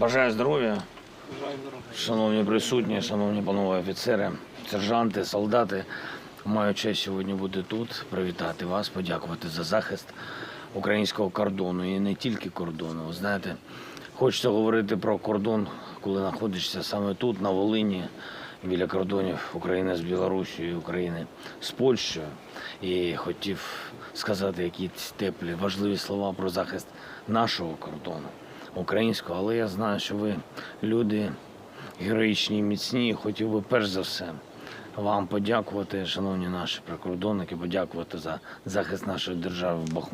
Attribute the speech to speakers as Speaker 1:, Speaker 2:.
Speaker 1: Бажаю здоров'я, шановні присутні, шановні панове офіцери, сержанти, солдати. Маю честь сьогодні бути тут, привітати вас, подякувати за захист українського кордону і не тільки кордону. Ви знаєте, хочеться говорити про кордон, коли знаходишся саме тут, на Волині, біля кордонів України з Білорусією, України з Польщею. І хотів сказати якісь теплі, важливі слова про захист нашого кордону, українського. Але я знаю, що ви люди героїчні міцні. Хотів би перш за все вам подякувати, шановні наші прикордонники, подякувати за захист нашої держави в Бахмуті.